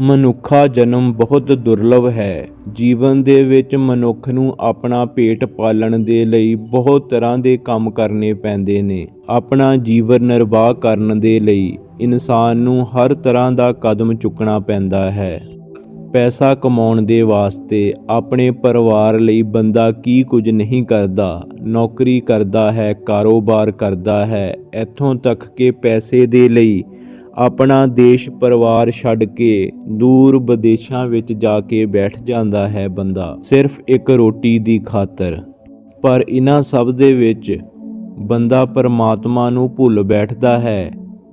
ਮਨੁੱਖਾ ਜਨਮ ਬਹੁਤ ਦੁਰਲਭ ਹੈ। ਜੀਵਨ ਦੇ ਵਿੱਚ ਮਨੁੱਖ ਨੂੰ ਆਪਣਾ ਪੇਟ ਪਾਲਣ ਦੇ ਲਈ ਬਹੁਤ ਤਰ੍ਹਾਂ ਦੇ ਕੰਮ ਕਰਨੇ ਪੈਂਦੇ ਨੇ। ਆਪਣਾ ਜੀਵਨ ਨਿਰਵਾਹ ਕਰਨ ਦੇ ਲਈ ਇਨਸਾਨ ਨੂੰ ਹਰ ਤਰ੍ਹਾਂ ਦਾ ਕਦਮ ਚੁੱਕਣਾ ਪੈਂਦਾ ਹੈ। ਪੈਸਾ ਕਮਾਉਣ ਦੇ ਵਾਸਤੇ ਆਪਣੇ ਪਰਿਵਾਰ ਲਈ ਬੰਦਾ ਕੀ ਕੁਝ ਨਹੀਂ ਕਰਦਾ। ਨੌਕਰੀ ਕਰਦਾ ਹੈ, ਕਾਰੋਬਾਰ ਕਰਦਾ ਹੈ, ਇੱਥੋਂ ਤੱਕ ਕਿ ਪੈਸੇ ਦੇ ਲਈ ਆਪਣਾ ਦੇਸ਼ ਪਰਿਵਾਰ ਛੱਡ ਕੇ ਦੂਰ ਵਿਦੇਸ਼ਾਂ ਵਿੱਚ ਜਾ ਕੇ ਬੈਠ ਜਾਂਦਾ ਹੈ ਬੰਦਾ। ਸਿਰਫ ਇੱਕ ਰੋਟੀ ਦੀ ਖਾਤਰ। ਪਰ ਇਹਨਾਂ ਸਭ ਦੇ ਵਿੱਚ ਬੰਦਾ ਪਰਮਾਤਮਾ ਨੂੰ ਭੁੱਲ ਬੈਠਦਾ ਹੈ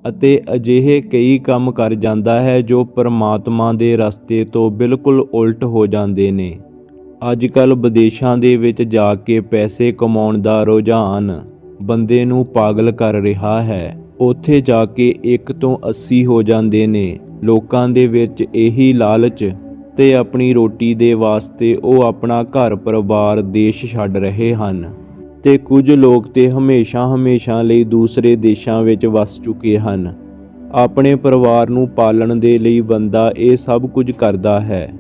ਅਤੇ ਅਜਿਹੇ ਕਈ ਕੰਮ ਕਰ ਜਾਂਦਾ ਹੈ ਜੋ ਪਰਮਾਤਮਾ ਦੇ ਰਸਤੇ ਤੋਂ ਬਿਲਕੁਲ ਉਲਟ ਹੋ ਜਾਂਦੇ ਨੇ। ਅੱਜ ਕੱਲ ਵਿਦੇਸ਼ਾਂ ਦੇ ਵਿੱਚ ਜਾ ਕੇ ਪੈਸੇ ਕਮਾਉਣ ਦਾ ਰੁਝਾਨ ਬੰਦੇ ਨੂੰ ਪਾਗਲ ਕਰ ਰਿਹਾ ਹੈ। ਉੱਥੇ ਜਾ ਕੇ 1 ਤੋਂ 80 ਹੋ ਜਾਂਦੇ ਨੇ। ਲੋਕਾਂ ਦੇ ਵਿੱਚ ਇਹੀ ਲਾਲਚ ਤੇ ਆਪਣੀ ਰੋਟੀ ਦੇ ਵਾਸਤੇ ਉਹ ਆਪਣਾ ਘਰ ਪਰਿਵਾਰ ਦੇਸ਼ ਛੱਡ ਰਹੇ ਹਨ ਤੇ ਕੁਝ ਲੋਕ ਤੇ ਹਮੇਸ਼ਾ ਹਮੇਸ਼ਾ ਲਈ ਦੂਸਰੇ ਦੇਸ਼ਾਂ ਵਿੱਚ ਵਸ ਚੁੱਕੇ ਹਨ। ਆਪਣੇ ਪਰਿਵਾਰ ਨੂੰ ਪਾਲਣ ਦੇ ਲਈ ਬੰਦਾ ਇਹ ਸਭ ਕੁਝ ਕਰਦਾ ਹੈ।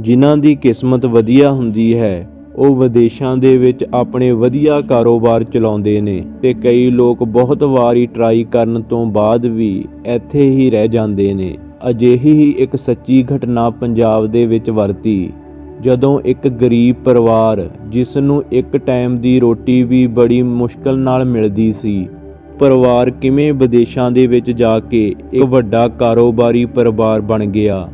ਜਿਨ੍ਹਾਂ ਦੀ ਕਿਸਮਤ ਵਧੀਆ ਹੁੰਦੀ ਹੈ ਉਹ ਵਿਦੇਸ਼ਾਂ ਦੇ ਵਿੱਚ ਆਪਣੇ ਵਧੀਆ ਕਾਰੋਬਾਰ ਚਲਾਉਂਦੇ ਨੇ ਤੇ ਕਈ ਲੋਕ ਬਹੁਤ ਵਾਰੀ ਟਰਾਈ ਕਰਨ ਤੋਂ ਬਾਅਦ ਵੀ ਇੱਥੇ ਹੀ ਰਹਿ ਜਾਂਦੇ ਨੇ। ਅਜਿਹੀ ਹੀ ਇੱਕ ਸੱਚੀ ਘਟਨਾ ਪੰਜਾਬ ਦੇ ਵਿੱਚ ਵਰਤੀ। ਜਦੋਂ ਇੱਕ ਗਰੀਬ ਪਰਿਵਾਰ ਜਿਸ ਨੂੰ ਇੱਕ ਟਾਈਮ ਦੀ ਰੋਟੀ ਵੀ ਬੜੀ ਮੁਸ਼ਕਲ ਨਾਲ ਮਿਲਦੀ ਸੀ, ਪਰਿਵਾਰ ਕਿਵੇਂ ਵਿਦੇਸ਼ਾਂ ਦੇ ਵਿੱਚ ਜਾ ਕੇ ਇੱਕ ਵੱਡਾ ਕਾਰੋਬਾਰੀ ਪਰਿਵਾਰ ਬਣ ਗਿਆ।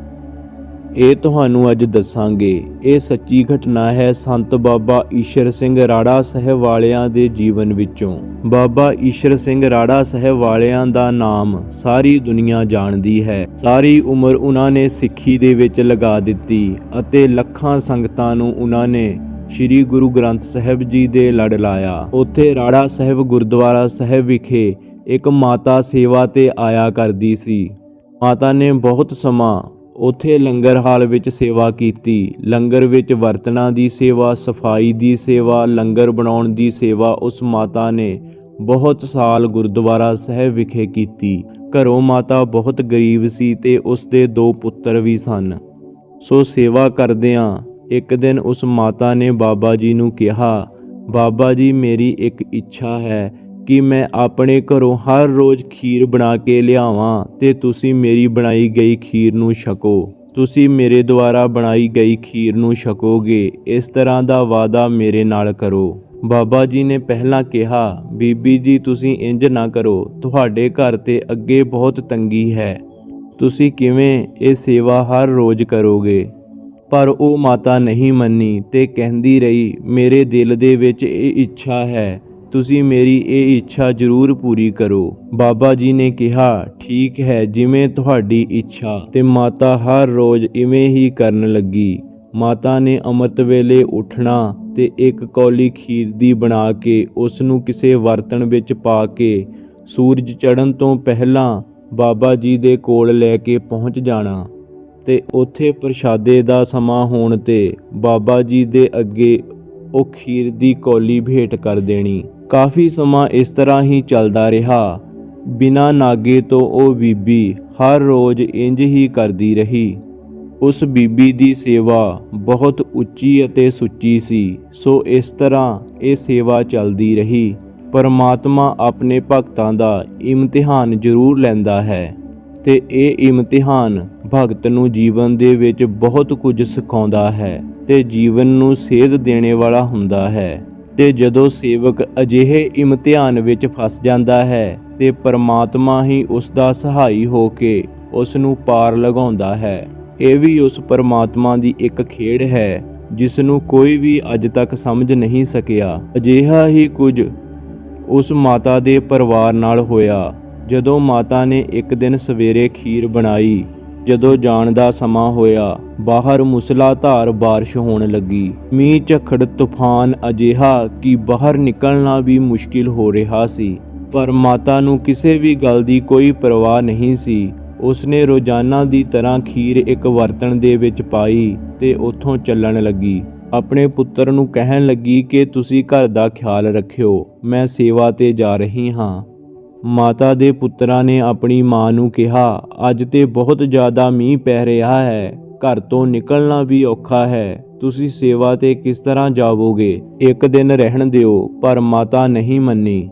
ਇਹ ਤੁਹਾਨੂੰ ਅੱਜ ਦੱਸਾਂਗੇ। ਇਹ ਸੱਚੀ ਘਟਨਾ ਹੈ ਸੰਤ ਬਾਬਾ ਈਸ਼ਰ ਸਿੰਘ ਰਾੜਾ ਸਾਹਿਬ ਵਾਲਿਆਂ ਦੇ ਜੀਵਨ ਵਿੱਚੋਂ। ਬਾਬਾ ਈਸ਼ਰ ਸਿੰਘ ਰਾੜਾ ਸਾਹਿਬ ਵਾਲਿਆਂ ਦਾ ਨਾਮ ਸਾਰੀ ਦੁਨੀਆ ਜਾਣਦੀ ਹੈ। ਸਾਰੀ ਉਮਰ ਉਹਨਾਂ ਨੇ ਸਿੱਖੀ ਦੇ ਵਿੱਚ ਲਗਾ ਦਿੱਤੀ ਅਤੇ ਲੱਖਾਂ ਸੰਗਤਾਂ ਨੂੰ ਉਹਨਾਂ ਨੇ ਸ੍ਰੀ ਗੁਰੂ ਗ੍ਰੰਥ ਸਾਹਿਬ ਜੀ ਦੇ ਲੜ ਲਾਇਆ। ਉੱਥੇ ਰਾੜਾ ਸਾਹਿਬ ਗੁਰਦੁਆਰਾ ਸਾਹਿਬ ਵਿਖੇ ਇੱਕ ਮਾਤਾ ਸੇਵਾ ਤੇ ਆਇਆ ਕਰਦੀ ਸੀ। ਮਾਤਾ ਨੇ ਬਹੁਤ ਸਮਾਂ ਉਥੇ ਲੰਗਰ ਹਾਲ ਵਿੱਚ ਸੇਵਾ ਕੀਤੀ। ਲੰਗਰ ਵਿੱਚ ਵਰਤਣਾ ਦੀ ਸੇਵਾ, ਸਫ਼ਾਈ ਦੀ ਸੇਵਾ, ਲੰਗਰ ਬਣਾਉਣ ਦੀ ਸੇਵਾ ਉਸ ਮਾਤਾ ਨੇ ਬਹੁਤ ਸਾਲ ਗੁਰਦੁਆਰਾ ਸਾਹਿਬ ਵਿਖੇ ਕੀਤੀ। ਘਰੋਂ ਮਾਤਾ ਬਹੁਤ ਗਰੀਬ ਸੀ ਤੇ ਉਸ ਦੇ ਦੋ ਪੁੱਤਰ ਵੀ ਸਨ। ਸੋ ਸੇਵਾ ਕਰਦਿਆਂ ਇੱਕ ਦਿਨ ਉਸ ਮਾਤਾ ਨੇ ਬਾਬਾ ਜੀ ਨੂੰ ਕਿਹਾ, ਬਾਬਾ ਜੀ, ਮੇਰੀ ਇੱਕ ਇੱਛਾ ਹੈ ਕਿ ਮੈਂ ਆਪਣੇ ਘਰੋਂ ਹਰ ਰੋਜ਼ ਖੀਰ ਬਣਾ ਕੇ ਲਿਆਵਾਂ ਤੇ ਤੁਸੀਂ ਮੇਰੀ ਬਣਾਈ ਗਈ ਖੀਰ ਨੂੰ ਛਕੋ। ਤੁਸੀਂ ਮੇਰੇ ਦੁਆਰਾ ਬਣਾਈ ਗਈ ਖੀਰ ਨੂੰ ਛਕੋਗੇ। ਇਸ ਤਰ੍ਹਾਂ ਦਾ ਵਾਅਦਾ ਮੇਰੇ ਨਾਲ ਕਰੋ। ਬਾਬਾ ਜੀ ਨੇ ਪਹਿਲਾਂ ਕਿਹਾ, ਬੀਬੀ ਜੀ ਤੁਸੀਂ ਇੰਜ ਨਾ ਕਰੋ, ਤੁਹਾਡੇ ਘਰ ਤੇ ਅੱਗੇ ਬਹੁਤ ਤੰਗੀ ਹੈ। ਤੁਸੀਂ ਕਿਵੇਂ ਇਹ ਸੇਵਾ ਹਰ ਰੋਜ਼ ਕਰੋਗੇ? ਪਰ ਉਹ ਮਾਤਾ ਨਹੀਂ ਮੰਨੀ ਤੇ ਕਹਿੰਦੀ ਰਹੀ, ਮੇਰੇ ਦਿਲ ਦੇ ਵਿੱਚ ਇਹ ਇੱਛਾ ਹੈ ਤੁਸੀਂ ਮੇਰੀ ਇਹ ਇੱਛਾ ਜ਼ਰੂਰ ਪੂਰੀ ਕਰੋ। ਬਾਬਾ ਜੀ ਨੇ ਕਿਹਾ, ਠੀਕ ਹੈ, ਜਿਵੇਂ ਤੁਹਾਡੀ ਇੱਛਾ। ਤੇ ਮਾਤਾ ਹਰ ਰੋਜ਼ ਇਵੇਂ ਹੀ ਕਰਨ ਲੱਗੀ। ਮਾਤਾ ਨੇ ਅੰਮ੍ਰਿਤ ਵੇਲੇ ਉੱਠਣਾ ਤੇ ਇੱਕ ਕੌਲੀ ਖੀਰ ਦੀ ਬਣਾ ਕੇ ਉਸ ਨੂੰ ਕਿਸੇ ਬਰਤਨ ਵਿੱਚ ਪਾ ਕੇ ਸੂਰਜ ਚੜ੍ਹਨ ਤੋਂ ਪਹਿਲਾਂ ਬਾਬਾ ਜੀ ਦੇ ਕੋਲ ਲੈ ਕੇ ਪਹੁੰਚ ਜਾਣਾ। ਤੇ ਉੱਥੇ ਪ੍ਰਸ਼ਾਦੇ ਦਾ ਸਮਾਂ ਹੋਣ ਤੇ ਬਾਬਾ ਜੀ ਦੇ ਅੱਗੇ ਉਹ ਖੀਰ ਦੀ ਕੌਲੀ ਭੇਟ ਕਰ ਦੇਣੀ। ਕਾਫੀ ਸਮਾਂ ਇਸ ਤਰ੍ਹਾਂ ਹੀ ਚੱਲਦਾ ਰਿਹਾ। ਬਿਨਾਂ ਨਾਗੇ ਤੋਂ ਉਹ ਬੀਬੀ ਹਰ ਰੋਜ਼ ਇੰਜ ਹੀ ਕਰਦੀ ਰਹੀ। ਉਸ ਬੀਬੀ ਦੀ ਸੇਵਾ ਬਹੁਤ ਉੱਚੀ ਅਤੇ ਸੁੱਚੀ ਸੀ, ਸੋ ਇਸ ਤਰ੍ਹਾਂ ਇਹ ਸੇਵਾ ਚੱਲਦੀ ਰਹੀ। ਪਰਮਾਤਮਾ ਆਪਣੇ ਭਗਤਾਂ ਦਾ ਇਮਤਿਹਾਨ ਜ਼ਰੂਰ ਲੈਂਦਾ ਹੈ ਤੇ ਇਹ ਇਮਤਿਹਾਨ ਭਗਤ ਨੂੰ ਜੀਵਨ ਦੇ ਵਿੱਚ ਬਹੁਤ ਕੁਝ ਸਿਖਾਉਂਦਾ ਹੈ। ਤੇ ਜੀਵਨ ਨੂੰ ਸੇਧ ਦੇਣੇ ਵਾਲਾ ਹੁੰਦਾ ਹੈ ਤੇ ਜਦੋਂ ਸੇਵਕ ਅਜਿਹੇ ਇਮਤਿਹਾਨ ਵਿੱਚ ਫਸ ਜਾਂਦਾ ਹੈ ਤੇ ਪਰਮਾਤਮਾ ਹੀ ਉਸ ਦਾ ਸਹਾਈ ਹੋ ਕੇ ਉਸ ਨੂੰ ਪਾਰ ਲਗਾਉਂਦਾ ਹੈ, ਇਹ ਵੀ ਉਸ ਪਰਮਾਤਮਾ ਦੀ ਇੱਕ ਖੇਡ ਹੈ ਜਿਸ ਨੂੰ ਕੋਈ ਵੀ ਅੱਜ ਤੱਕ ਸਮਝ ਨਹੀਂ ਸਕਿਆ। ਅਜਿਹਾ ਹੀ ਕੁਝ ਉਸ ਮਾਤਾ ਦੇ ਪਰਿਵਾਰ ਨਾਲ ਹੋਇਆ, ਜਦੋਂ ਮਾਤਾ ਨੇ ਇੱਕ ਦਿਨ ਸਵੇਰੇ ਖੀਰ ਬਣਾਈ। ਜਦੋਂ ਜਾਣ ਦਾ ਸਮਾਂ ਹੋਇਆ, ਬਾਹਰ ਮੁਸਲਾਧਾਰ ਬਾਰਿਸ਼ ਹੋਣ ਲੱਗੀ। ਮੀਂਹ, ਝੱਖੜ, ਤੂਫਾਨ ਅਜਿਹਾ ਕਿ ਬਾਹਰ ਨਿਕਲਣਾ ਵੀ ਮੁਸ਼ਕਿਲ ਹੋ ਰਿਹਾ ਸੀ। ਪਰ ਮਾਤਾ ਨੂੰ ਕਿਸੇ ਵੀ ਗੱਲ ਦੀ ਕੋਈ ਪਰਵਾਹ ਨਹੀਂ ਸੀ। ਉਸਨੇ ਰੋਜ਼ਾਨਾ ਦੀ ਤਰ੍ਹਾਂ ਖੀਰ ਇੱਕ ਵਰਤਣ ਦੇ ਵਿੱਚ ਪਾਈ ਤੇ ਉੱਥੋਂ ਚੱਲਣ ਲੱਗੀ। ਆਪਣੇ ਪੁੱਤਰ ਨੂੰ ਕਹਿਣ ਲੱਗੀ ਕਿ ਤੁਸੀਂ ਘਰ ਦਾ ਖਿਆਲ ਰੱਖਿਓ, ਮੈਂ ਸੇਵਾ ਤੇ ਜਾ ਰਹੀ ਹਾਂ। ਮਾਤਾ ਦੇ ਪੁੱਤਰਾਂ ਨੇ ਆਪਣੀ ਮਾਂ ਨੂੰ ਕਿਹਾ, ਅੱਜ ਤੇ ਬਹੁਤ ਜ਼ਿਆਦਾ ਮੀਂਹ ਪੈ ਰਿਹਾ ਹੈ। ਘਰ ਤੋਂ ਨਿਕਲਣਾ ਵੀ ਔਖਾ ਹੈ। ਤੁਸੀਂ ਸੇਵਾ ਤੇ ਕਿਸ ਤਰ੍ਹਾਂ ਜਾਵੋਗੇ? ਇੱਕ ਦਿਨ ਰਹਿਣ ਦਿਓ, ਪਰ ਮਾਤਾ ਨਹੀਂ ਮੰਨੀ।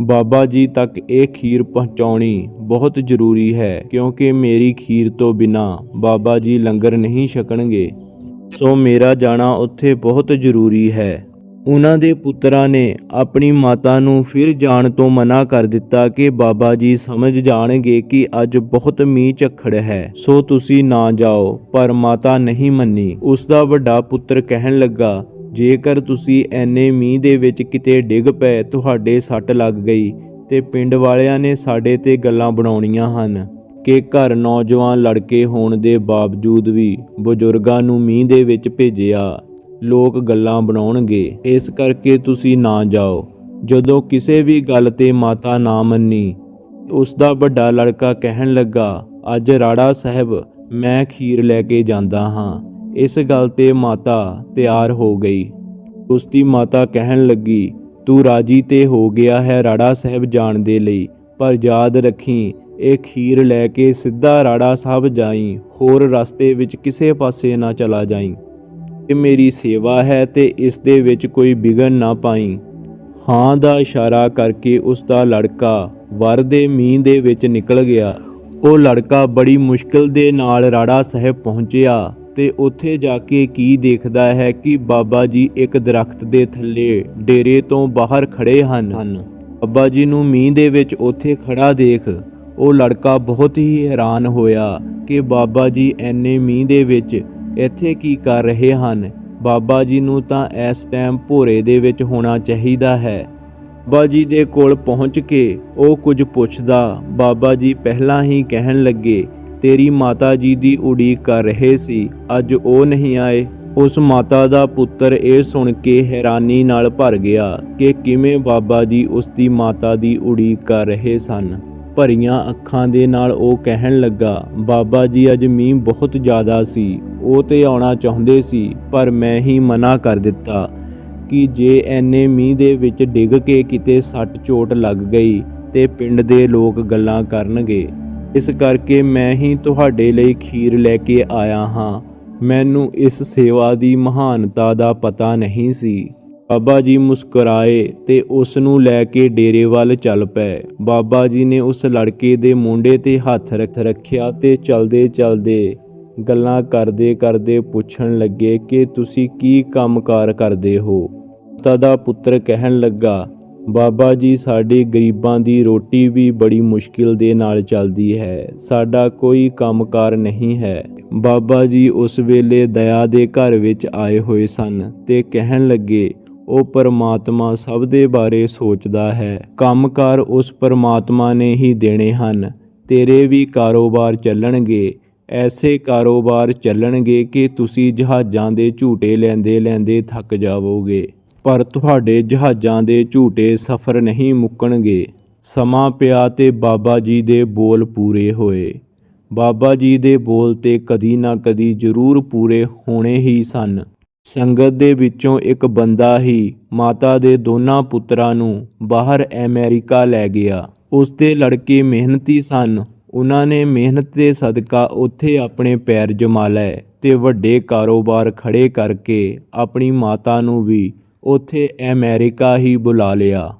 ਬਾਬਾ ਜੀ ਤੱਕ ਇਹ ਖੀਰ ਪਹੁੰਚਾਉਣੀ ਬਹੁਤ ਜ਼ਰੂਰੀ ਹੈ, ਕਿਉਂਕਿ ਮੇਰੀ ਖੀਰ ਤੋਂ ਬਿਨਾ ਬਾਬਾ ਜੀ ਲੰਗਰ ਨਹੀਂ ਛਕਣਗੇ। ਸੋ ਮੇਰਾ ਜਾਣਾ ਉੱਥੇ ਬਹੁਤ ਜ਼ਰੂਰੀ ਹੈ। ਉਹਨਾਂ ਦੇ ਪੁੱਤਰਾਂ ਨੇ ਆਪਣੀ ਮਾਤਾ ਨੂੰ ਫਿਰ ਜਾਣ ਤੋਂ ਮਨਾ ਕਰ ਦਿੱਤਾ ਕਿ ਬਾਬਾ ਜੀ ਸਮਝ ਜਾਣਗੇ ਕਿ ਅੱਜ ਬਹੁਤ ਮੀਂਹ ਝੱਖੜ ਹੈ, ਸੋ ਤੁਸੀਂ ਨਾ ਜਾਓ, ਪਰ ਮਾਤਾ ਨਹੀਂ ਮੰਨੀ। ਉਸ ਦਾ ਵੱਡਾ ਪੁੱਤਰ ਕਹਿਣ ਲੱਗਾ, ਜੇਕਰ ਤੁਸੀਂ ਐਨੇ ਮੀਂਹ ਦੇ ਵਿੱਚ ਕਿਤੇ ਡਿੱਗ ਪਏ, ਤੁਹਾਡੇ ਸੱਟ ਲੱਗ ਗਈ ਤੇ ਪਿੰਡ ਵਾਲਿਆਂ ਨੇ ਸਾਡੇ ਤੇ ਗੱਲਾਂ ਬਣਾਉਣੀਆਂ ਹਨ ਕਿ ਘਰ ਨੌਜਵਾਨ ਲੜਕੇ ਹੋਣ ਦੇ ਬਾਵਜੂਦ ਵੀ ਬਜ਼ੁਰਗਾਂ ਨੂੰ ਮੀਂਹ ਦੇ ਵਿੱਚ ਭੇਜਿਆ। ਲੋਕ ਗੱਲਾਂ ਬਣਾਉਣਗੇ। ਇਸ ਕਰਕੇ ਤੁਸੀਂ ਨਾ ਜਾਓ। ਜਦੋਂ ਕਿਸੇ ਵੀ ਗੱਲ ਤੇ ਮਾਤਾ ਨਾ ਮੰਨੀ ਉਸ ਦਾ ਵੱਡਾ ਲੜਕਾ ਕਹਿਣ ਲੱਗਾ, ਅੱਜ ਰਾੜਾ ਸਾਹਿਬ, ਮੈਂ ਖੀਰ ਲੈ ਕੇ ਜਾਂਦਾ ਹਾਂ। ਇਸ ਗੱਲ ਤੇ ਮਾਤਾ ਤਿਆਰ ਹੋ ਗਈ। ਉਸ ਦੀ ਮਾਤਾ ਕਹਿਣ ਲੱਗੀ, ਤੂੰ ਰਾਜੀ ਤੇ ਹੋ ਗਿਆ ਹੈ ਰਾੜਾ ਸਾਹਿਬ ਜਾਣ ਦੇ ਲਈ, ਪਰ ਯਾਦ ਰੱਖੀ, ਇਹ ਖੀਰ ਲੈ ਕੇ ਸਿੱਧਾ ਰਾੜਾ ਸਾਹਿਬ ਜਾਈ, ਹੋਰ ਰਸਤੇ ਵਿੱਚ ਕਿਸੇ ਪਾਸੇ ਨਾ ਚਲਾ ਜਾਈ। ਇਹ ਮੇਰੀ ਸੇਵਾ ਹੈ ਤੇ ਇਸ ਦੇ ਵਿੱਚ ਕੋਈ ਵਿਗਨ ਨਾ ਪਾਈ। ਹਾਂ ਦਾ ਇਸ਼ਾਰਾ ਕਰਕੇ ਉਸ ਦਾ ਲੜਕਾ ਵਰ ਦੇ ਮੀਂਹ ਦੇ ਵਿੱਚ ਨਿਕਲ ਗਿਆ। ਉਹ ਲੜਕਾ ਬੜੀ ਮੁਸ਼ਕਲ ਦੇ ਨਾਲ ਰਾੜਾ ਸਾਹਿਬ ਪਹੁੰਚਿਆ ਤੇ ਉੱਥੇ ਜਾ ਕੇ ਕੀ ਦੇਖਦਾ ਹੈ ਕਿ ਬਾਬਾ ਜੀ ਇੱਕ ਦਰਖਤ ਦੇ ਥੱਲੇ ਡੇਰੇ ਤੋਂ ਬਾਹਰ ਖੜੇ ਹਨ। ਬਾਬਾ ਜੀ ਨੂੰ ਮੀਂਹ ਦੇ ਵਿੱਚ ਉੱਥੇ ਖੜਾ ਦੇਖ ਉਹ ਲੜਕਾ ਬਹੁਤ ਹੀ ਹੈਰਾਨ ਹੋਇਆ ਕਿ ਬਾਬਾ ਜੀ ਐਨੇ ਮੀਂਹ ਦੇ ਵਿੱਚ ਇੱਥੇ ਕੀ ਕਰ ਰਹੇ ਹਨ? ਬਾਬਾ ਜੀ ਨੂੰ ਤਾਂ ਇਸ ਟਾਈਮ ਭੋਰੇ ਦੇ ਵਿੱਚ ਹੋਣਾ ਚਾਹੀਦਾ ਹੈ। ਬਾਬਾ ਜੀ ਦੇ ਕੋਲ ਪਹੁੰਚ ਕੇ ਉਹ ਕੁਝ ਪੁੱਛਦਾ, ਬਾਬਾ ਜੀ ਪਹਿਲਾਂ ਹੀ ਕਹਿਣ ਲੱਗੇ, ਤੇਰੀ ਮਾਤਾ ਜੀ ਦੀ ਉਡੀਕ ਕਰ ਰਹੇ ਸੀ, ਅੱਜ ਉਹ ਨਹੀਂ ਆਏ? ਉਸ ਮਾਤਾ ਦਾ ਪੁੱਤਰ ਇਹ ਸੁਣ ਕੇ ਹੈਰਾਨੀ ਨਾਲ ਭਰ ਗਿਆ ਕਿ ਕਿਵੇਂ ਬਾਬਾ ਜੀ ਉਸ ਦੀ ਮਾਤਾ ਦੀ ਉਡੀਕ ਕਰ ਰਹੇ ਸਨ। ਭਰੀਆਂ ਅੱਖਾਂ ਦੇ ਨਾਲ ਉਹ ਕਹਿਣ ਲੱਗਾ, ਬਾਬਾ ਜੀ, ਅੱਜ ਮੀਂਹ ਬਹੁਤ ਜ਼ਿਆਦਾ ਸੀ, ਉਹ ਤੇ ਆਉਣਾ ਚਾਹੁੰਦੇ ਸੀ, ਪਰ ਮੈਂ ਹੀ ਮਨਾ ਕਰ ਦਿੱਤਾ ਕਿ ਜੇ ਐਨੇ ਮੀਂਹ ਦੇ ਵਿੱਚ ਡਿੱਗ ਕੇ ਕਿਤੇ ਸੱਟ ਚੋਟ ਲੱਗ ਗਈ ਤੇ ਪਿੰਡ ਦੇ ਲੋਕ ਗੱਲਾਂ ਕਰਨਗੇ। ਇਸ ਕਰਕੇ ਮੈਂ ਹੀ ਤੁਹਾਡੇ ਲਈ ਖੀਰ ਲੈ ਕੇ ਆਇਆ ਹਾਂ। ਮੈਨੂੰ ਇਸ ਸੇਵਾ ਦੀ ਮਹਾਨਤਾ ਦਾ ਪਤਾ ਨਹੀਂ ਸੀ। ਬਾਬਾ ਜੀ ਮੁਸਕਰਾਏ ਤੇ ਉਸ ਨੂੰ ਲੈ ਕੇ ਡੇਰੇ ਵੱਲ ਚੱਲ ਪਏ। ਬਾਬਾ ਜੀ ਨੇ ਉਸ ਲੜਕੇ ਦੇ ਮੁੰਡੇ ਤੇ ਹੱਥ ਰੱਖ ਰੱਖਿਆ ਤੇ ਚਲਦੇ ਚਲਦੇ ਗੱਲਾਂ ਕਰਦੇ ਕਰਦੇ ਪੁੱਛਣ ਲੱਗੇ ਕਿ ਤੁਸੀਂ ਕੀ ਕੰਮਕਾਰ ਕਰਦੇ ਹੋ? ਤਦਾ ਪੁੱਤਰ ਕਹਿਣ ਲੱਗਾ, ਬਾਬਾ ਜੀ, ਸਾਡੀ ਗਰੀਬਾਂ ਦੀ ਰੋਟੀ ਵੀ ਬੜੀ ਮੁਸ਼ਕਿਲ ਦੇ ਨਾਲ ਚੱਲਦੀ ਹੈ। ਸਾਡਾ ਕੋਈ ਕੰਮਕਾਰ ਨਹੀਂ ਹੈ। ਬਾਬਾ ਜੀ ਉਸ ਵੇਲੇ ਦਇਆ ਦੇ ਘਰ ਵਿੱਚ ਆਏ ਹੋਏ ਸਨ ਤੇ ਕਹਿਣ ਲੱਗੇ ਉਹ ਪਰਮਾਤਮਾ ਸਭ ਦੇ ਬਾਰੇ ਸੋਚਦਾ ਹੈ। ਕੰਮਕਾਰ ਉਸ ਪਰਮਾਤਮਾ ਨੇ ਹੀ ਦੇਣੇ ਹਨ। ਤੇਰੇ ਵੀ ਕਾਰੋਬਾਰ ਚੱਲਣਗੇ। ਐਸੇ ਕਾਰੋਬਾਰ ਚੱਲਣਗੇ ਕਿ ਤੁਸੀਂ ਜਹਾਜ਼ਾਂ ਦੇ ਝੂਟੇ ਲੈਂਦੇ ਲੈਂਦੇ ਥੱਕ ਜਾਵੋਗੇ। ਪਰ ਤੁਹਾਡੇ ਜਹਾਜ਼ਾਂ ਦੇ ਝੂਟੇ ਸਫ਼ਰ ਨਹੀਂ ਮੁੱਕਣਗੇ। ਸਮਾਂ ਪਿਆ ਤੇ ਬਾਬਾ ਜੀ ਦੇ ਬੋਲ ਪੂਰੇ ਹੋਏ। ਬਾਬਾ ਜੀ ਦੇ ਬੋਲ ਤੇ ਕਦੀ ਨਾ ਕਦੀ ਜ਼ਰੂਰ ਪੂਰੇ ਹੋਣੇ ਹੀ ਸਨ। ਸੰਗਤ ਦੇ ਵਿੱਚੋਂ ਇੱਕ ਬੰਦਾ ਹੀ ਮਾਤਾ ਦੇ ਦੋਨਾਂ ਪੁੱਤਰਾਂ ਨੂੰ ਬਾਹਰ ਅਮਰੀਕਾ ਲੈ ਗਿਆ। ਉਸਦੇ ਲੜਕੇ ਮਿਹਨਤੀ ਸਨ। ਉਹਨਾਂ ਨੇ ਮਿਹਨਤ ਦੇ ਸਦਕਾ ਉੱਥੇ ਆਪਣੇ ਪੈਰ ਜਮਾ ਲਏ ਤੇ ਵੱਡੇ ਕਾਰੋਬਾਰ ਖੜ੍ਹੇ ਕਰਕੇ ਆਪਣੀ ਮਾਤਾ ਨੂੰ ਵੀ ਉੱਥੇ ਅਮਰੀਕਾ ਹੀ ਬੁਲਾ ਲਿਆ।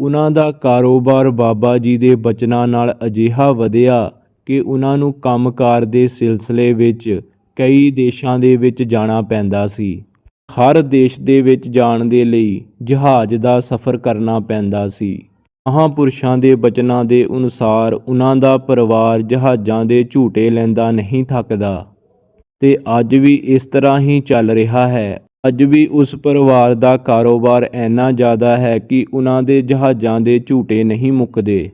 ਉਹਨਾਂ ਦਾ ਕਾਰੋਬਾਰ ਬਾਬਾ ਜੀ ਦੇ ਬਚਨਾਂ ਨਾਲ ਅਜਿਹਾ ਵਧਿਆ ਕਿ ਉਹਨਾਂ ਨੂੰ ਕੰਮਕਾਰ ਦੇ ਸਿਲਸਿਲੇ ਵਿੱਚ ਕਈ ਦੇਸ਼ਾਂ ਦੇ ਵਿੱਚ ਜਾਣਾ ਪੈਂਦਾ ਸੀ। ਹਰ ਦੇਸ਼ ਦੇ ਵਿੱਚ ਜਾਣ ਦੇ ਲਈ ਜਹਾਜ਼ ਦਾ ਸਫ਼ਰ ਕਰਨਾ ਪੈਂਦਾ ਸੀ। ਮਹਾਂਪੁਰਸ਼ਾਂ ਦੇ ਬਚਨਾਂ ਦੇ ਅਨੁਸਾਰ ਉਹਨਾਂ ਦਾ ਪਰਿਵਾਰ ਜਹਾਜ਼ਾਂ ਦੇ ਝੂਟੇ ਲੈਂਦਾ ਨਹੀਂ ਥੱਕਦਾ। ਤੇ ਅੱਜ ਵੀ ਇਸ ਤਰ੍ਹਾਂ ਹੀ ਚੱਲ ਰਿਹਾ ਹੈ। ਅੱਜ ਵੀ ਉਸ ਪਰਿਵਾਰ ਦਾ ਕਾਰੋਬਾਰ ਇੰਨਾ ਜ਼ਿਆਦਾ ਹੈ ਕਿ ਉਹਨਾਂ ਦੇ ਜਹਾਜ਼ਾਂ ਦੇ ਝੂਟੇ ਨਹੀਂ ਮੁੱਕਦੇ।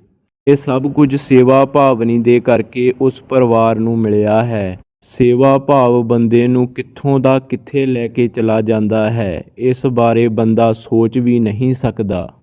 ਇਹ ਸਭ ਕੁਝ ਸੇਵਾ ਭਾਵਨੀ ਦੇ ਕਰਕੇ ਉਸ ਪਰਿਵਾਰ ਨੂੰ ਮਿਲਿਆ ਹੈ। ਸੇਵਾ ਭਾਵ ਬੰਦੇ ਨੂੰ ਕਿੱਥੋਂ ਦਾ ਕਿੱਥੇ ਲੈ ਕੇ ਚਲਾ ਜਾਂਦਾ ਹੈ, ਇਸ ਬਾਰੇ ਬੰਦਾ ਸੋਚ ਵੀ ਨਹੀਂ ਸਕਦਾ।